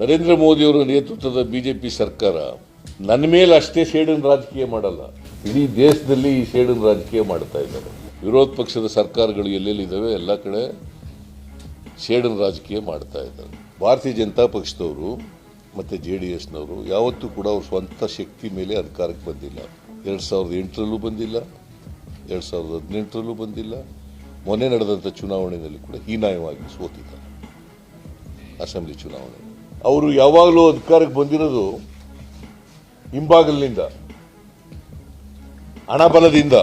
ನರೇಂದ್ರ ಮೋದಿಯವರ ನೇತೃತ್ವದ ಬಿಜೆಪಿ ಸರ್ಕಾರ ನನ್ನ ಮೇಲೆ ಅಷ್ಟೇ ಸೇಡಿನ ರಾಜಕೀಯ ಮಾಡಲ್ಲ. ಇಡೀ ದೇಶದಲ್ಲಿ ಈ ಸೇಡಿನ ರಾಜಕೀಯ ಮಾಡ್ತಾ ಇದ್ದಾರೆ. ವಿರೋಧ ಪಕ್ಷದ ಸರ್ಕಾರಗಳು ಎಲ್ಲೆಲ್ಲಿದ್ದಾವೆ ಎಲ್ಲ ಕಡೆ ಸೇಡಿನ ರಾಜಕೀಯ ಮಾಡ್ತಾ ಇದ್ದಾರೆ. ಭಾರತೀಯ ಜನತಾ ಪಕ್ಷದವರು ಮತ್ತು ಜೆ ಡಿ ಎಸ್ನವರು ಯಾವತ್ತೂ ಕೂಡ ಅವ್ರ ಸ್ವಂತ ಶಕ್ತಿ ಮೇಲೆ ಅಧಿಕಾರಕ್ಕೆ ಬಂದಿಲ್ಲ. ಎರಡು ಸಾವಿರದ ಎಂಟರಲ್ಲೂ ಬಂದಿಲ್ಲ. ಎರಡು ಸಾವಿರದ ಹದಿನೆಂಟರಲ್ಲೂ ಬಂದಿಲ್ಲ. ಮೊನ್ನೆ ನಡೆದಂಥ ಚುನಾವಣೆಯಲ್ಲಿ ಕೂಡ ಹೀನಾಯವಾಗಿ ಸೋತಿದ್ದಾರೆ. ಅಸೆಂಬ್ಲಿ ಚುನಾವಣೆ. ಅವರು ಯಾವಾಗಲೂ ಅಧಿಕಾರಕ್ಕೆ ಬಂದಿರೋದು ಹಿಂಬಾಗಲಿನಿಂದ, ಹಣಬಲದಿಂದ.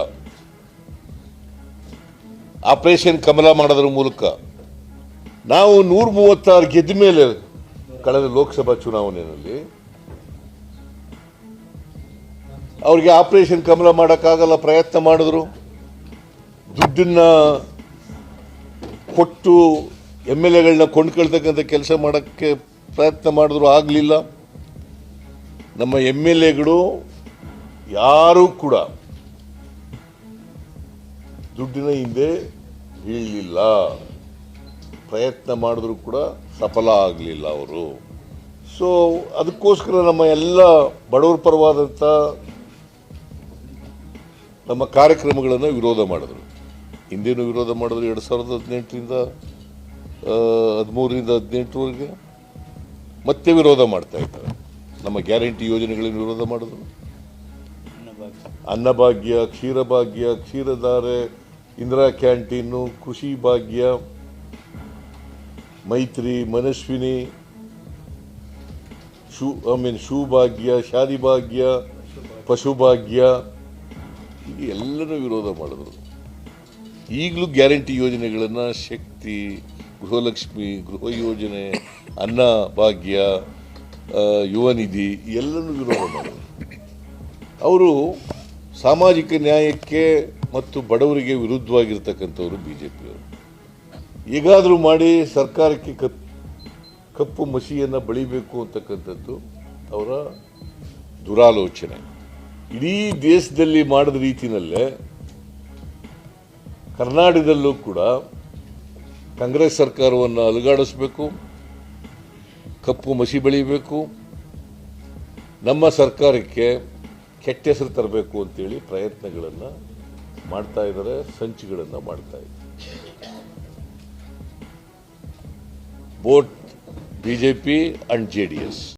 ಆಪರೇಷನ್ ಕಮಲ ಮಾಡೋದ್ರ ಮೂಲಕ ನಾವು ನೂರ ಮೂವತ್ತಾರು ಗೆದ್ದ ಮೇಲೆ ಕಳೆದ ಲೋಕಸಭಾ ಚುನಾವಣೆಯಲ್ಲಿ ಅವರಿಗೆ ಆಪರೇಷನ್ ಕಮಲ ಮಾಡೋಕ್ಕಾಗಲ್ಲ ಪ್ರಯತ್ನ ಮಾಡಿದ್ರು. ದುಡ್ಡನ್ನ ಕೊಟ್ಟು ಎಂ ಎಲ್ ಎಗಳನ್ನ ಕೊಂಡ್ಕೊಳ್ತಕ್ಕಂಥ ಕೆಲಸ ಮಾಡೋಕ್ಕೆ ಪ್ರಯತ್ನ ಮಾಡಿದ್ರು ಆಗಲಿಲ್ಲ. ನಮ್ಮ ಎಂ ಎಲ್ ಎಗಳು ಯಾರೂ ಕೂಡ ದುಡ್ಡಿನ ಹಿಂದೆ ಬೀಳಲಿಲ್ಲ. ಪ್ರಯತ್ನ ಮಾಡಿದ್ರು ಕೂಡ ಸಫಲ ಆಗಲಿಲ್ಲ ಅವರು. ಸೊ ಅದಕ್ಕೋಸ್ಕರ ನಮ್ಮ ಎಲ್ಲ ಬಡವರ ಪರವಾದಂಥ ನಮ್ಮ ಕಾರ್ಯಕ್ರಮಗಳನ್ನು ವಿರೋಧ ಮಾಡಿದ್ರು. ಹಿಂದೇನು ವಿರೋಧ ಮಾಡಿದ್ರು ಎರಡು ಸಾವಿರದ ಹದಿನೆಂಟರಿಂದ ಹದಿಮೂರರಿಂದ ಹದಿನೆಂಟರವರೆಗೆ. ಮತ್ತೆ ವಿರೋಧ ಮಾಡ್ತಾ ಇದ್ದಾರೆ. ನಮ್ಮ ಗ್ಯಾರಂಟಿ ಯೋಜನೆಗಳನ್ನು ವಿರೋಧ ಮಾಡಿದ್ರು Annabhagya, Ksheerabhagya, Ksheeradhare, Indira canteen, Krishi Bhagya, Maitri, Manaswini, shoe, I mean ಶೂಭಾಗ್ಯ Shaadi Bhagya Pashubhagya ಎಲ್ಲರೂ ವಿರೋಧ ಮಾಡಿದ್ರು ಈಗಲೂ ಗ್ಯಾರಂಟಿ ಯೋಜನೆಗಳನ್ನು ಶಕ್ತಿ ಗೃಹಲಕ್ಷ್ಮಿ, ಗೃಹ ಯೋಜನೆ, ಅನ್ನ, ಭಾಗ್ಯ ಯುವ ನಿಧಿ ಎಲ್ಲನೂ ವಿರೋಧ ಮಾಡಿದರು. ಅವರು ಸಾಮಾಜಿಕ ನ್ಯಾಯಕ್ಕೆ ಮತ್ತು ಬಡವರಿಗೆ ವಿರುದ್ಧವಾಗಿರ್ತಕ್ಕಂಥವ್ರು ಬಿ ಜೆ ಪಿಯವರು ಈಗಾದರೂ ಮಾಡಿ ಸರ್ಕಾರಕ್ಕೆ ಕಪ್, ಕಪ್ಪು ಮಸಿಯನ್ನು ಬಳಿಬೇಕು ಅಂತಕ್ಕಂಥದ್ದು ಅವರ ದುರಾಲೋಚನೆ. ಇಡೀ ದೇಶದಲ್ಲಿ ಮಾಡಿದ ರೀತಿಯಲ್ಲೇ ಕರ್ನಾಟಕದಲ್ಲೂ ಕೂಡ ಕಾಂಗ್ರೆಸ್ ಸರ್ಕಾರವನ್ನು ಅಲುಗಾಡಿಸಬೇಕು, ಕಪ್ಪು ಮಸಿ ಬೆಳಿಬೇಕು, ನಮ್ಮ ಸರ್ಕಾರಕ್ಕೆ ಕೆಟ್ಟ ಹೆಸರು ತರಬೇಕು ಅಂತೇಳಿ ಪ್ರಯತ್ನಗಳನ್ನು ಮಾಡ್ತಾ ಇದ್ದಾರೆ, ಸಂಚುಗಳನ್ನು ಮಾಡ್ತಾ ಇದ್ದಾರೆ vote B J P and J D S